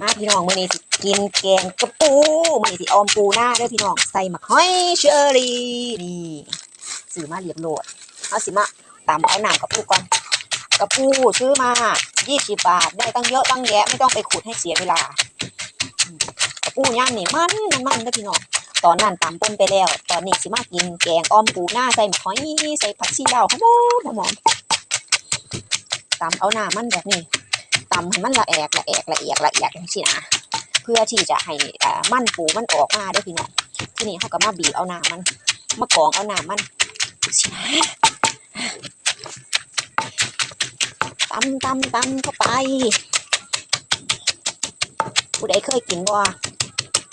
มาพี่น้องมื้อนี้สิกินแกงกระปูมื้อนี้สิออมปูหน้าเด้อพี่น้องใส่หมักหอยเชอรี่นี่ซื้อมาเรียบร้อยเอาสิมาตำเอาน้ำกระปูก่อนกระปูซื้อมา20บาทได้ตั้งเยอะตั้งแยะไม่ต้องไปขุดให้เสียเวลากระปูย่างนี่มันมันมันเด้อพี่น้องตอนนั้นตำป่นไปแล้ว ตอนนี้สิมากินแกงออมปูหน้าใส่หมักหอยใส่ผักชีลาวหอมหอมๆตำเอาหน้ำมันแบบนี้ ตำให้มันละแอกละแอกละเอียดละเอียดจังซี่นะเพื่อที่จะให้อ่ามันปูมันออกมาได้พี่น้องทีนี้เขาก็มาบีบเอาน้ำมันมากรองเอาน้ำมันสินะตำตำตำเข้าไปผู้ใดเคยกินบ่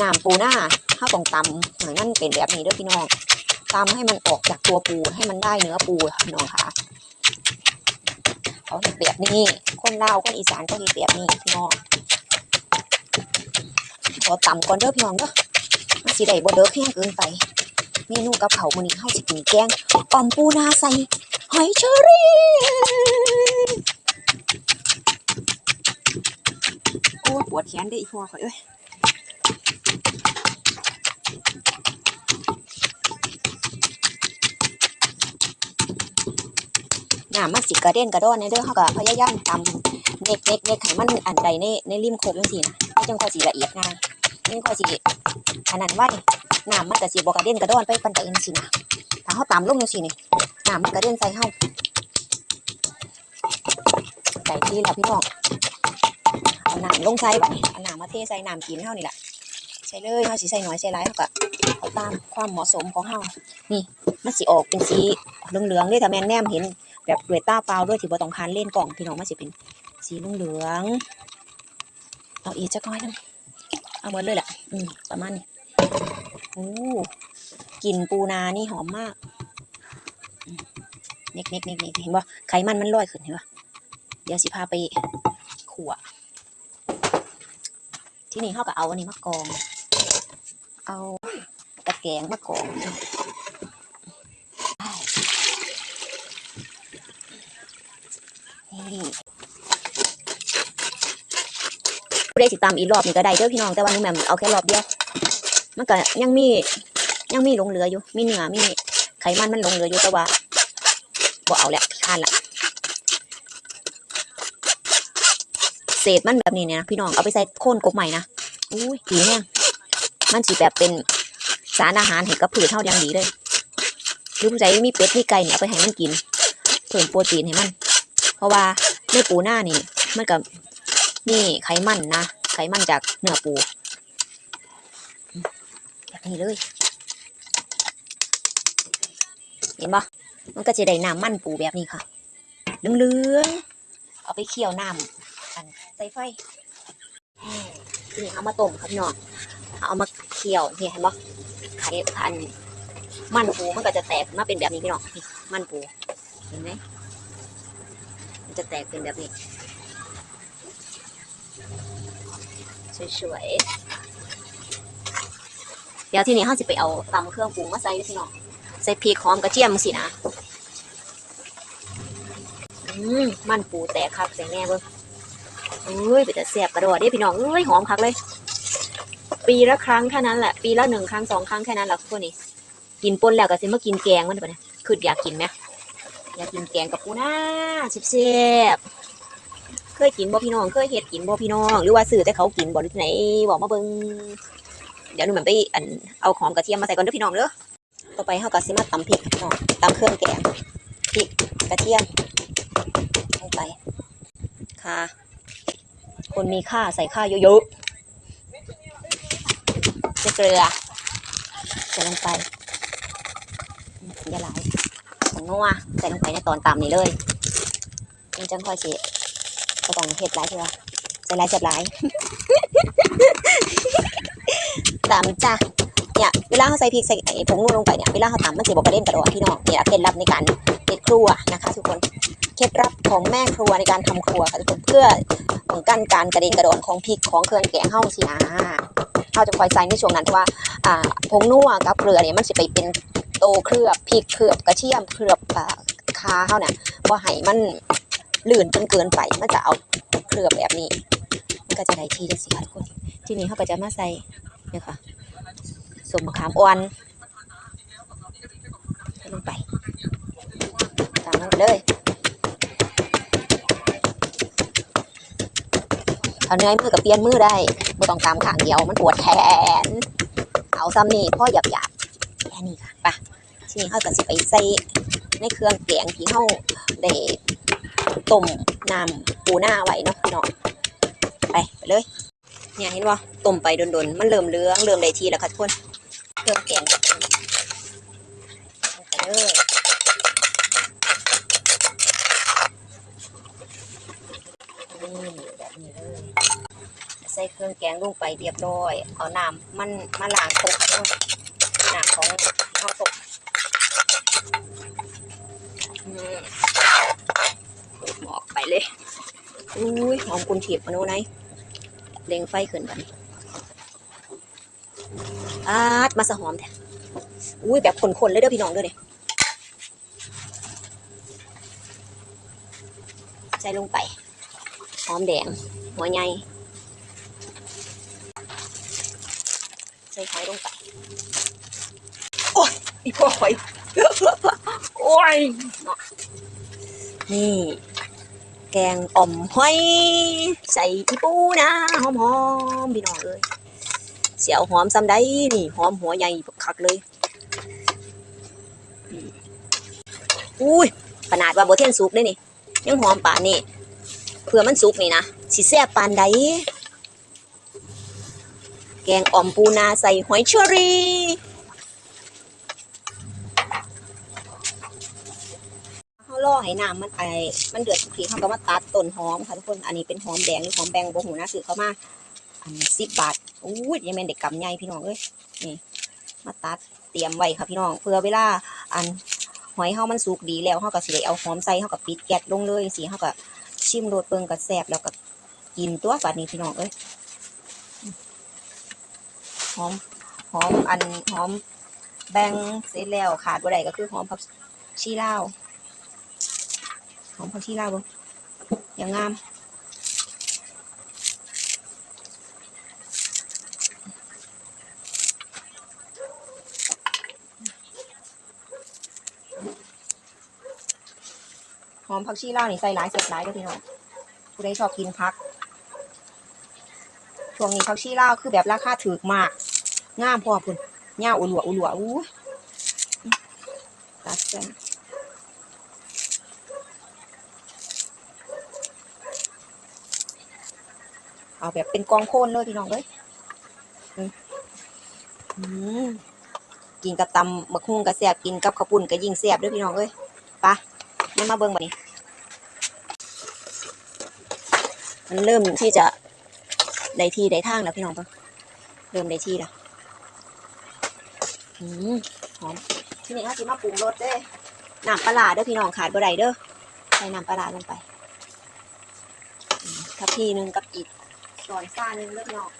น้ำปูหน้าเขาต้องตำให้มันเป็นแบบนี้ด้อพี่น้องตำให้มันออกจากตัวปูให้มันได้เนื้อปูพี่น้องค่ะ เขาเห็ดแบบนี้คนลาวคนอีสานก็เห็ดแบบนี้พี่น้องขอต่ำก่อนเด้อพี่น้องเด้อมันสิได้บ่เด้อแห้งเกินไปเมนูกับเขามื้อนี้เฮาสิกินแกงอ่อมปูนาใส่หอยเชอรี่โอ้ปวดแขนเด้ออีพ่อข่อยเอ้ย น้ำมันสิกระเด็นกระโดอนในเด้อเฮาก็พยายามตำเน็กเน็กเน็กให้มันอันใดในในริมโคกจังซี่นะมันจังค่อยสิละเอียดง่ายนี่ค่อยสิอันนั้นไว้น้ำมันก็สิบ่กระเด็นกระโดอนไปปานใดจังซี่นะถ้าเฮาตำลงจังซี่นี่น้ำมันกระเด็นใส่เฮาใจดีแล้วพี่น้องเอาน้ำลงใส่บัดนี้เอาน้ำมาเทใส่น้ำกินเฮานี่แหละใส่เลยเฮาสิใส่น้อยใส่หลายเฮาก็เอาตามความเหมาะสมของเฮานี่มันสิออกเป็นสีเหลืองๆเด้ถ้าแม่นแนมเห็น แบบด้วยตาเปล่าด้วยที่บ่ต้องคานเล่นกล่องพี่น้องมันสิเป็น สีเหลืองเอาอีกจักหน้อยนึงเอาหมดเลยแหละอืมประมาณนี้โอ้กลิ่นปูนานี่หอมมากเน็กเน็กเน็กเน็กเห็นบ่ไขมันมันลอยขึ้นเห็นบ่เดี๋ยวสิพาไปขั่วที่นี่เขาก็เอาอันนี้มากอง เอาตะแกรงมากอง ได้นี่ผู้ใดสิตามอีกรอบนี่ก็ได้เด้อพี่น้องแต่ว่าหนูแหม่มเอาแค่รอบเดียวมันก็ยังมียังมีหลงเหลืออยู่ มีเนื้อมีไขมันมันหลงเหลืออยู่แต่ว่าบ่เอาแล้วทานละเศษมันแบบนี้เนี่ยนะพี่น้องเอาไปใส่โค่นกบใหม่นะอุ้ยดีแน่มันสิแบบเป็นสารอาหารให้กับผืชเท่าอย่างดีเลยหรือผู้ใดมีเป็ดมีไก่เนี่ยเอาไปให้มันกินเพิ่มโปรตีนให้มัน เพราะว่าในปูหน้านี่มันกับนี่ไขมันนะไขมันจากเนื้อปูแบบนี้เลยเห็นปะมันก็จะได้น้ำมันปูแบบนี้ค่ะเหลืองๆเอาไปเคี่ยวน้ำอันใส่ไฟอืมนี่เอามาต้มครับน้องเอามาเคี่ยวนี่เห็นปะไข่พันมันปูมันก็จะแตกมาเป็นแบบนี้พี่น้องมันปูเห็นไหม จะแตกเป็นแบบนี้สวยๆเดี๋ยวทีนี้เขาจะไปเอาตำเครื่องปรุงมาใส่ด้วยพี่น้องใส่พริกหอมกระเทียมสินะอืมมันปูแตกครับใส่แน่เบิ้งเอ้ยเป็นแต่แสบกระโดดเด้พี่น้องเอ้ยหอมคักเลย ปีละครั้งแค่นั้นแหละ ปีละหนึ่งครั้งสองครั้งแค่นั้นแหละพวกนี้กินปนแล้วก็สิมากินแกงมันเดี๋ยวนี้คืออยากกินไหม อยากกินแกงกับปูนาเสีบๆเคยกินบ่พี่น้อง เคยเฮ็ดกินบ่พี่น้อง หรือว่าซื้อแต่เขากินบ่หรือไหนบอกมาเบิ่งเดี๋ยวหนูเหมือนไปอันเอาหอมกระเทียมมาใส่ก่อนเด้อพี่น้องเด้อต่อไปเฮาก็สิมาตำพริกพี่น้องตำเครื่องแกงพริกกระเทียมลงไปค่ะ คนมีค่าใส่ข้าเยอะๆเกลือใส่ลงไปอย่าหลาย งนัวใส่ลงไปในตอนตำนี่เลยมันจังค่อยสิก็ต้องเห็ดหลายเถอะใส่หลายเสียบหลายตำจ้ะเนี่ยเวลาเขาใส่พริกใส่ผงนัวลงไปเนี่ยเวลาเขาตำมันสิบอกกระเด็นกระโดดพี่น้องเนี่แหละเคล็ดลับในการเฮ็ดครัวนะคะ ทุกคนเคล็ดลับของแม่ครัวในการทำครัวค่ะทุกคนเพื่อป้องกันการกระเด็นกระโดดของพริกของเครื่องแกงเฮาสินะเฮาจะคอยใส่ในช่วงนั้นเพราะว่าผงนัวกับเกลือเนี่ยมันสิไปเป็น โตเคลือบพริกเคลือบกระเทียมเคลือบอ่าคาเขาเนี่ยว่าให้มันลื่นจนเกินไปมันจะเอาเคลือบแบบนี้ มันก็จะได้ทีจังซี่ค่ะทุกคนที่นี่เขาก็จะมาใส่เนี่ยค่ะสมมะขามอ่อนลงไปตามลงไปเลยเอาเนื้อมือกับเปียนมือได้ไม่ต้องตามข้างเดียวมันปวดแขนเอาซ้ำนี่พ่อหยาบหยาบ แค่นี้ค่ะไปะทีนี้เขาก็สิไปใส่ในเครื่องแกงที่เขาได้ต้มน้ำปูหน้าไว้เนาะพี่น้องไปไปเลย เนี่ยเห็นว่าต้มไปโดนๆมันเริ่มเลืองเริ่มได้ทีแล้วค่ะทุกคนเครื่องแกงไปเลยนี่แบบนี้เลยใส่เครื่องแกงลงไปเรียบร้อย เอาน้ำมันมาล้างโคกเนาะ น้ำของข้าวตกหมอกไปเลย อุ้ยหอมกุนเทียบมาโน่นไงเล็งไฟขึ้นไปอาดมาสะหอมแท้อุ้ยแบบคนๆเลยเด้อพี่น้องเด้อเนี่ยใส่ลงไป หอมแดง หัวใหญ่ใส่หอยลงไป อีพ่อหอยโอ้ย นี่ แกงอ่อมหอย ใส่อีปูนะหอมหอมพี่น้องเอ้ยเสียวหอมซ้ำได้นี่หอมหัวใหญ่บักคักเลย อุ้ยขนาดว่าโบเทียนสุกได้นี่ ยังหอมป่านนี่เพื่อมันสุกนี่นะสิแซ่บปานใดแกงอ่อมปูนาใส่หอยเชอรี่ เขาล่อให้น้ำมันไอมันเดือดสุกทีเขาก็มาตัดต้นหอมค่ะทุกคน อันนี้เป็นหอมแดงหรือหอมแบงโบหูนะซื้อเขามา อันสิบบาทอู้ยยังเป็นเด็กกำใหญ่พี่น้องเอ้ย นี่ มาตัดเตรียมไว้ค่ะพี่น้อง เพื่อเวลาอันหอยเฮามันสุกดีแล้วเฮาก็สิได้เอาหอมใส่เฮาก็ปิดแก๊สลงเลยสิเฮาก็ชิมรสเบิ่งก็แซ่บแล้วก็กินตัวบัดนี้พี่น้องเอ้ย หอมหอมอันหอมแบงเสร็จแล้วขาดบ่ได้ก็คือหอมผักชีลาว หอมผักชีลาบ่อย่างงามหอมผักชีลาวนี่ใส่หลายเสร็จหลายเด้อพี่น้องผู้ใดชอบกินผัก ช่วงนี้ผักชีลาวคือแบบราคาถูกมาก งามพอคุณย่าอุหลัวอุหลัวอู้ตัดเส้น เอาแบบเป็นกองโคนเลยพี่น้องเอ้ยกินกับตำมะฮุ่งกับแซบกินกับข้าวปุ้นก็ยิ่งแซบด้วยพี่น้องเอ้ยปะนี่มาเบิ่งบัดนี้ มันเริ่มที่จะได้ที่ได้ทางแล้วพี่น้องเพิ่งเริ่มได้ที่แล้วอืมหอมทีนี้เราจะมาปรุงรสเด้น้ำปลาเด้อพี่น้องขาดบ่ได้เด้อใส่น้ำปลาลงไปทัพพีหนึ่งกับอีก ช้อนซ่าหนึ่งเด้อพี่น้อง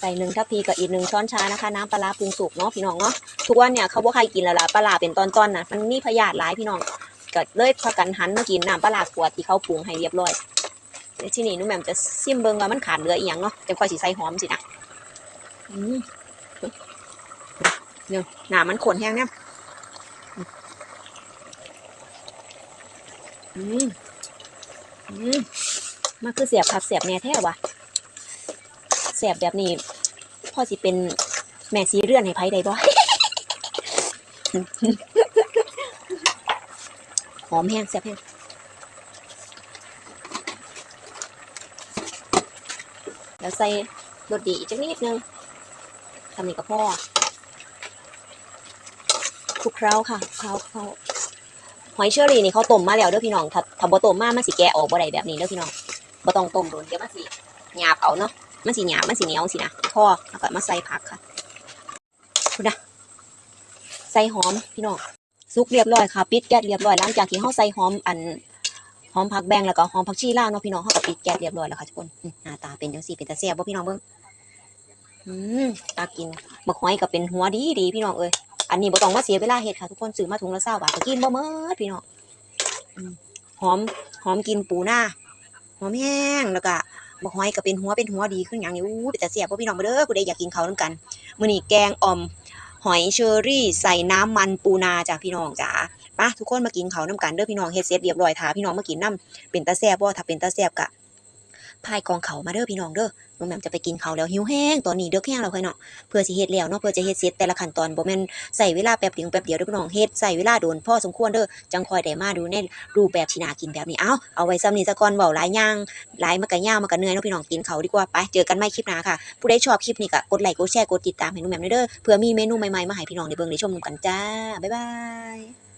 ใส่หนึ่งทัพพีกับอีกหนึ่งช้อนชานะคะ น้ำปลาปรุงสุกเนาะพี่น้องเนาะทุกวันเนี่ยเขาบ่ใครกินแล้วล่ะปลาร้าเป็นตอนๆนะมันมีพยาธิหลายพี่น้องก็เลยพากันหันมากินน้ำปลาร้าขวดที่เขาปรุงให้เรียบร้อยเดี๋ยวที่นี่นุ่มแหม่มจะซิมเบิงว่ามันขาดเหลืออีหยังเนาะจังค่อยสิใส่หอมสินะเนี่ยหนามันขนแห้งเนี่ยอืมอืม มันคือเสียบผักเสียบแน่แท้วะเสียบแบบนี้พ่อสิเป็นแม่สีเรือนให้ไผได้บ่หอมแห้งเสียบแห้งแล้วใส่รสดีอีกจักนิดนึงทำนี่กับพ่อคลุกเคล้าค่ะเคล้าเคล้าหอยเชอรี่นี่เขาต้มมาแล้วเด้อพี่น้องถ้าถ้าบ่ต้มมามันสิแกะออกบ่ได้แบบนี้เด้อพี่น้อง บ่ต้องต้มโดนเดี๋ยวมันสิหยาบเอาเนาะมันสิหยาบมันสิเหนียวสินะพ่อแล้วก็มาใส่ผักค่ะคุณนะใส่หอมพี่น้องสุกเรียบร้อยค่ะปิดแก๊สเรียบร้อยหลังจากที่เฮาใส่หอมอันหอมผักแบงแล้วก็หอมผักชีลาเนาะพี่น้องเขาก็ปิดแก๊สเรียบร้อยแล้วค่ะทุกคนหน้าตาเป็นจังซี่เป็นตาแซ่บบ่พี่น้องเบิ่งอืมตากินบักหอยก็เป็นหัวดีดีพี่น้องเอ้ยอันนี้บ่ต้องมาเสียเวลาเฮ็ดค่ะทุกคนซื้อมาถุงละ20บาทก็กินบ่หมดพี่น้องหอมหอมกินปูหน้า หอมแห้งแล้วก็บักหอยก็เป็นหัวเป็นหัวดีขึ้นอย่างนี้อู้เป็นแต่เสียบพ่อพี่น้องมาเด้อกูได้อยากกินเขาวน้ำกันมื้อนี้แกงอ่อมหอยเชอรี่ใส่น้ำมันปูนาจ้ะพี่น้องจ้าปะทุกคนมากินเขาน้ำกันเด้อพี่น้องเฮ็ดเสร็จเรียบร้อยถาพี่น้องมากินน้ำเป็นตาแซ่บบ่ถ้าเป็นตาแซ่บกะ พายกองเขามาเด้อพี่น้องเด้อน้องแหม่มจะไปกินเขาแล้วหิวแห้งตอนนี้เด้อแห้งแล้วค่อยเนาะเพื่อสิเฮ็ดแล้วเนาะเพื่อจะเฮ็ดเสร็จแต่ละขั้นตอนบ่แม่นใส่เวลาแป๊บเดียวแป๊บเดียวเด้อพี่น้องเฮ็ดใส่เวลาโดนพ่อสมควรเด้อจังคอยได้มาดูในรูปแบบที่น่ากินแบบนี้เอ้าเอาไว้ซ้ำนี้ซะก่อนเว้าหลายย่างหลายมันก็ยาวมันก็เหนื่อยเนาะพี่น้องกินเขาดีกว่าไปเจอกันใหม่คลิปหน้าค่ะ ผู้ใดชอบคลิปนี้ก็กดไลค์กดแชร์กดติดตามให้นุ่มแหม่มด้วยเด้อเพื่อมีเมนูใหม่ๆมาให้พี่น้องได้เบิ่งได้ชมกันจ้าบ๊ายบาย